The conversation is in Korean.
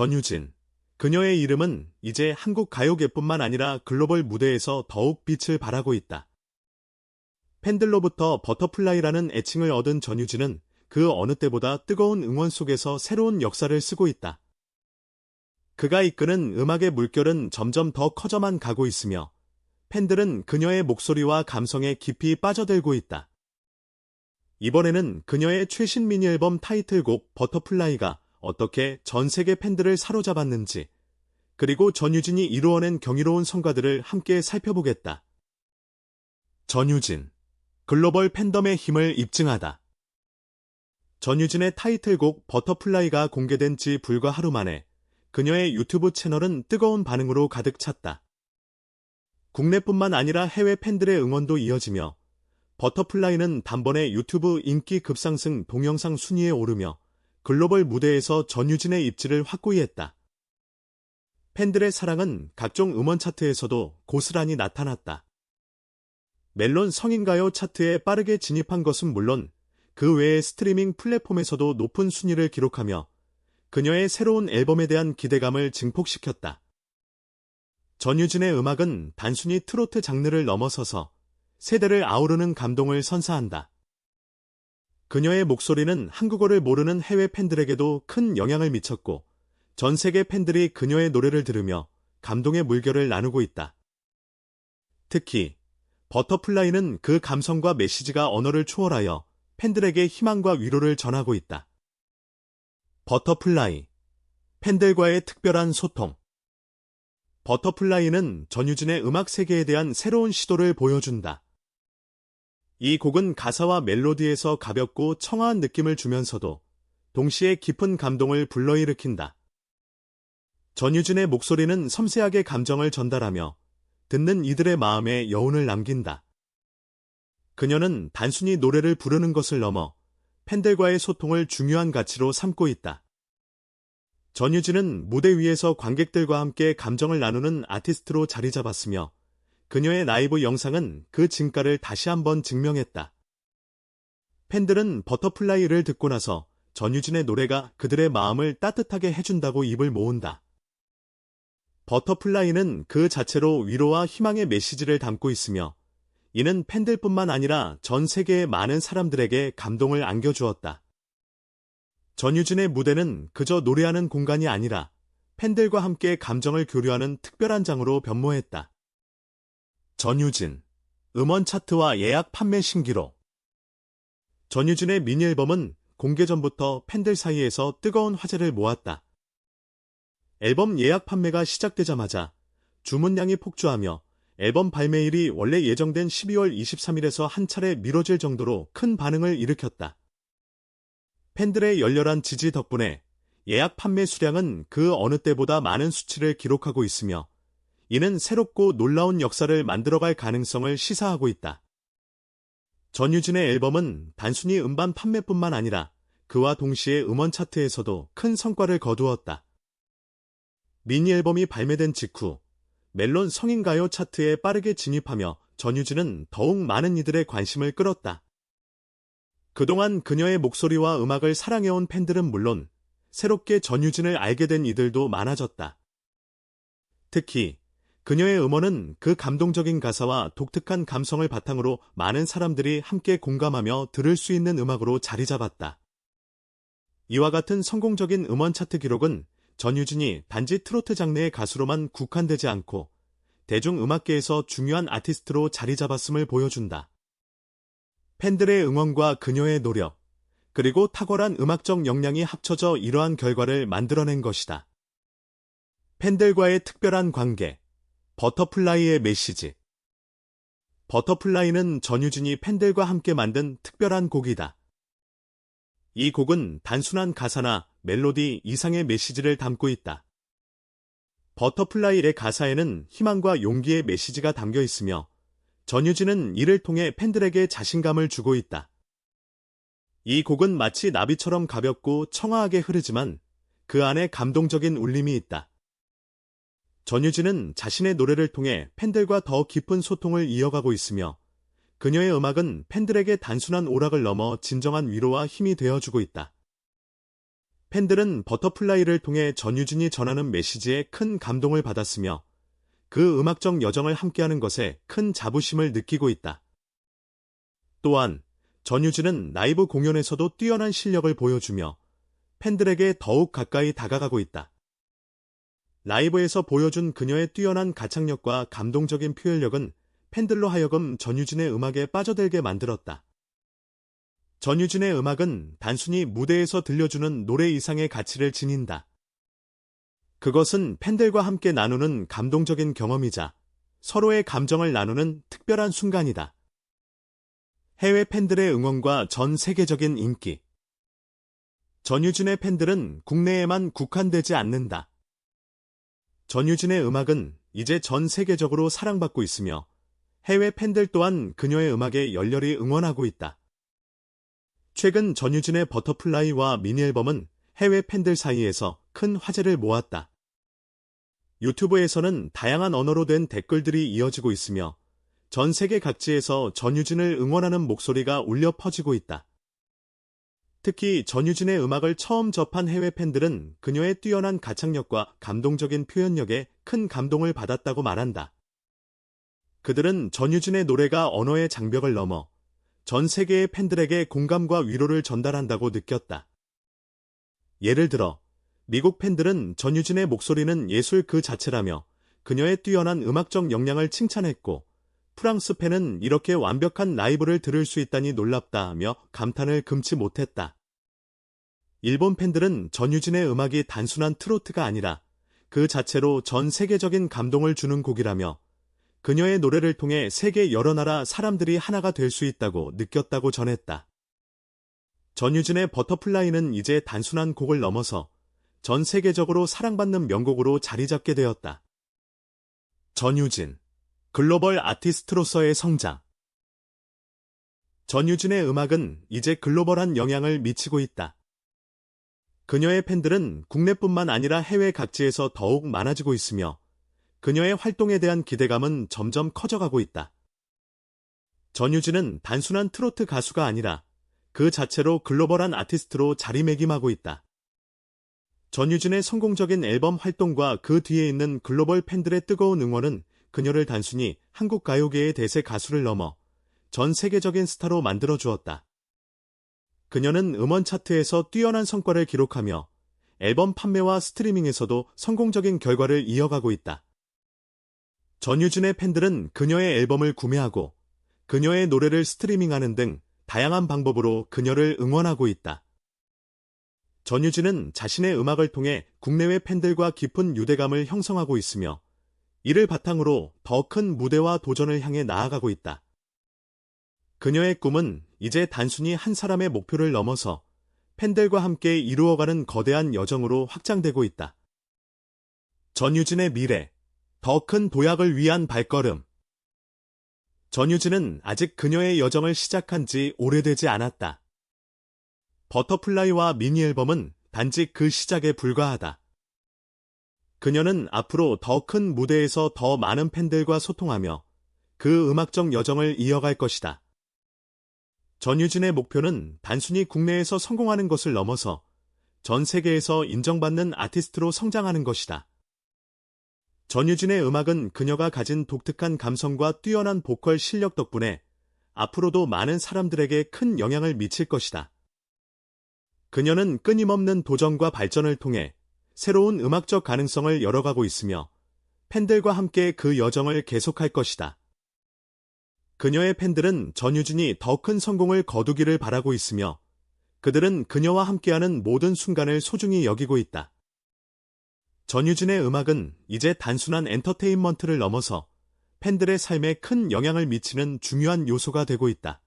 전유진. 그녀의 이름은 이제 한국 가요계뿐만 아니라 글로벌 무대에서 더욱 빛을 발하고 있다. 팬들로부터 버터플라이라는 애칭을 얻은 전유진은 그 어느 때보다 뜨거운 응원 속에서 새로운 역사를 쓰고 있다. 그가 이끄는 음악의 물결은 점점 더 커져만 가고 있으며 팬들은 그녀의 목소리와 감성에 깊이 빠져들고 있다. 이번에는 그녀의 최신 미니 앨범 타이틀곡 버터플라이가 어떻게 전 세계 팬들을 사로잡았는지, 그리고 전유진이 이루어낸 경이로운 성과들을 함께 살펴보겠다. 전유진, 글로벌 팬덤의 힘을 입증하다. 전유진의 타이틀곡 버터플라이가 공개된 지 불과 하루 만에 그녀의 유튜브 채널은 뜨거운 반응으로 가득 찼다. 국내뿐만 아니라 해외 팬들의 응원도 이어지며 버터플라이는 단번에 유튜브 인기 급상승 동영상 순위에 오르며 글로벌 무대에서 전유진의 입지를 확고히 했다. 팬들의 사랑은 각종 음원 차트에서도 고스란히 나타났다. 멜론 성인가요 차트에 빠르게 진입한 것은 물론 그 외의 스트리밍 플랫폼에서도 높은 순위를 기록하며 그녀의 새로운 앨범에 대한 기대감을 증폭시켰다. 전유진의 음악은 단순히 트로트 장르를 넘어서서 세대를 아우르는 감동을 선사한다. 그녀의 목소리는 한국어를 모르는 해외 팬들에게도 큰 영향을 미쳤고 전 세계 팬들이 그녀의 노래를 들으며 감동의 물결을 나누고 있다. 특히 버터플라이는 그 감성과 메시지가 언어를 초월하여 팬들에게 희망과 위로를 전하고 있다. 버터플라이 팬들과의 특별한 소통 버터플라이는 전유진의 음악 세계에 대한 새로운 시도를 보여준다. 이 곡은 가사와 멜로디에서 가볍고 청아한 느낌을 주면서도 동시에 깊은 감동을 불러일으킨다. 전유진의 목소리는 섬세하게 감정을 전달하며 듣는 이들의 마음에 여운을 남긴다. 그녀는 단순히 노래를 부르는 것을 넘어 팬들과의 소통을 중요한 가치로 삼고 있다. 전유진은 무대 위에서 관객들과 함께 감정을 나누는 아티스트로 자리 잡았으며 그녀의 라이브 영상은 그 진가를 다시 한번 증명했다. 팬들은 버터플라이를 듣고 나서 전유진의 노래가 그들의 마음을 따뜻하게 해준다고 입을 모은다. 버터플라이는 그 자체로 위로와 희망의 메시지를 담고 있으며 이는 팬들뿐만 아니라 전 세계의 많은 사람들에게 감동을 안겨주었다. 전유진의 무대는 그저 노래하는 공간이 아니라 팬들과 함께 감정을 교류하는 특별한 장으로 변모했다. 전유진, 음원 차트와 예약 판매 신기록 전유진의 미니 앨범은 공개 전부터 팬들 사이에서 뜨거운 화제를 모았다. 앨범 예약 판매가 시작되자마자 주문량이 폭주하며 앨범 발매일이 원래 예정된 12월 23일에서 한 차례 미뤄질 정도로 큰 반응을 일으켰다. 팬들의 열렬한 지지 덕분에 예약 판매 수량은 그 어느 때보다 많은 수치를 기록하고 있으며 이는 새롭고 놀라운 역사를 만들어갈 가능성을 시사하고 있다. 전유진의 앨범은 단순히 음반 판매뿐만 아니라 그와 동시에 음원 차트에서도 큰 성과를 거두었다. 미니 앨범이 발매된 직후 멜론 성인 가요 차트에 빠르게 진입하며 전유진은 더욱 많은 이들의 관심을 끌었다. 그동안 그녀의 목소리와 음악을 사랑해온 팬들은 물론 새롭게 전유진을 알게 된 이들도 많아졌다. 특히 그녀의 음원은 그 감동적인 가사와 독특한 감성을 바탕으로 많은 사람들이 함께 공감하며 들을 수 있는 음악으로 자리 잡았다. 이와 같은 성공적인 음원 차트 기록은 전유진이 단지 트로트 장르의 가수로만 국한되지 않고 대중음악계에서 중요한 아티스트로 자리 잡았음을 보여준다. 팬들의 응원과 그녀의 노력, 그리고 탁월한 음악적 역량이 합쳐져 이러한 결과를 만들어낸 것이다. 팬들과의 특별한 관계, 버터플라이의 메시지 버터플라이는 전유진이 팬들과 함께 만든 특별한 곡이다. 이 곡은 단순한 가사나 멜로디 이상의 메시지를 담고 있다. 버터플라이의 가사에는 희망과 용기의 메시지가 담겨 있으며 전유진은 이를 통해 팬들에게 자신감을 주고 있다. 이 곡은 마치 나비처럼 가볍고 청아하게 흐르지만 그 안에 감동적인 울림이 있다. 전유진은 자신의 노래를 통해 팬들과 더 깊은 소통을 이어가고 있으며 그녀의 음악은 팬들에게 단순한 오락을 넘어 진정한 위로와 힘이 되어주고 있다. 팬들은 버터플라이를 통해 전유진이 전하는 메시지에 큰 감동을 받았으며 그 음악적 여정을 함께하는 것에 큰 자부심을 느끼고 있다. 또한 전유진은 라이브 공연에서도 뛰어난 실력을 보여주며 팬들에게 더욱 가까이 다가가고 있다. 라이브에서 보여준 그녀의 뛰어난 가창력과 감동적인 표현력은 팬들로 하여금 전유진의 음악에 빠져들게 만들었다. 전유진의 음악은 단순히 무대에서 들려주는 노래 이상의 가치를 지닌다. 그것은 팬들과 함께 나누는 감동적인 경험이자 서로의 감정을 나누는 특별한 순간이다. 해외 팬들의 응원과 전 세계적인 인기. 전유진의 팬들은 국내에만 국한되지 않는다. 전유진의 음악은 이제 전 세계적으로 사랑받고 있으며 해외 팬들 또한 그녀의 음악에 열렬히 응원하고 있다. 최근 전유진의 버터플라이와 미니 앨범은 해외 팬들 사이에서 큰 화제를 모았다. 유튜브에서는 다양한 언어로 된 댓글들이 이어지고 있으며 전 세계 각지에서 전유진을 응원하는 목소리가 울려 퍼지고 있다. 특히 전유진의 음악을 처음 접한 해외 팬들은 그녀의 뛰어난 가창력과 감동적인 표현력에 큰 감동을 받았다고 말한다. 그들은 전유진의 노래가 언어의 장벽을 넘어 전 세계의 팬들에게 공감과 위로를 전달한다고 느꼈다. 예를 들어, 미국 팬들은 전유진의 목소리는 예술 그 자체라며 그녀의 뛰어난 음악적 역량을 칭찬했고, 프랑스 팬은 이렇게 완벽한 라이브를 들을 수 있다니 놀랍다 하며 감탄을 금치 못했다. 일본 팬들은 전유진의 음악이 단순한 트로트가 아니라 그 자체로 전 세계적인 감동을 주는 곡이라며 그녀의 노래를 통해 세계 여러 나라 사람들이 하나가 될 수 있다고 느꼈다고 전했다. 전유진의 버터플라이는 이제 단순한 곡을 넘어서 전 세계적으로 사랑받는 명곡으로 자리 잡게 되었다. 전유진, 글로벌 아티스트로서의 성장. 전유진의 음악은 이제 글로벌한 영향을 미치고 있다. 그녀의 팬들은 국내뿐만 아니라 해외 각지에서 더욱 많아지고 있으며 그녀의 활동에 대한 기대감은 점점 커져가고 있다. 전유진은 단순한 트로트 가수가 아니라 그 자체로 글로벌한 아티스트로 자리매김하고 있다. 전유진의 성공적인 앨범 활동과 그 뒤에 있는 글로벌 팬들의 뜨거운 응원은 그녀를 단순히 한국 가요계의 대세 가수를 넘어 전 세계적인 스타로 만들어 주었다. 그녀는 음원 차트에서 뛰어난 성과를 기록하며 앨범 판매와 스트리밍에서도 성공적인 결과를 이어가고 있다. 전유진의 팬들은 그녀의 앨범을 구매하고 그녀의 노래를 스트리밍하는 등 다양한 방법으로 그녀를 응원하고 있다. 전유진은 자신의 음악을 통해 국내외 팬들과 깊은 유대감을 형성하고 있으며 이를 바탕으로 더 큰 무대와 도전을 향해 나아가고 있다. 그녀의 꿈은 이제 단순히 한 사람의 목표를 넘어서 팬들과 함께 이루어가는 거대한 여정으로 확장되고 있다. 전유진의 미래 더 큰 도약을 위한 발걸음. 전유진은 아직 그녀의 여정을 시작한 지 오래되지 않았다. 버터플라이와 미니 앨범은 단지 그 시작에 불과하다. 그녀는 앞으로 더 큰 무대에서 더 많은 팬들과 소통하며 그 음악적 여정을 이어갈 것이다. 전유진의 목표는 단순히 국내에서 성공하는 것을 넘어서 전 세계에서 인정받는 아티스트로 성장하는 것이다. 전유진의 음악은 그녀가 가진 독특한 감성과 뛰어난 보컬 실력 덕분에 앞으로도 많은 사람들에게 큰 영향을 미칠 것이다. 그녀는 끊임없는 도전과 발전을 통해 새로운 음악적 가능성을 열어가고 있으며 팬들과 함께 그 여정을 계속할 것이다. 그녀의 팬들은 전유진이 더 큰 성공을 거두기를 바라고 있으며 그들은 그녀와 함께하는 모든 순간을 소중히 여기고 있다. 전유진의 음악은 이제 단순한 엔터테인먼트를 넘어서 팬들의 삶에 큰 영향을 미치는 중요한 요소가 되고 있다.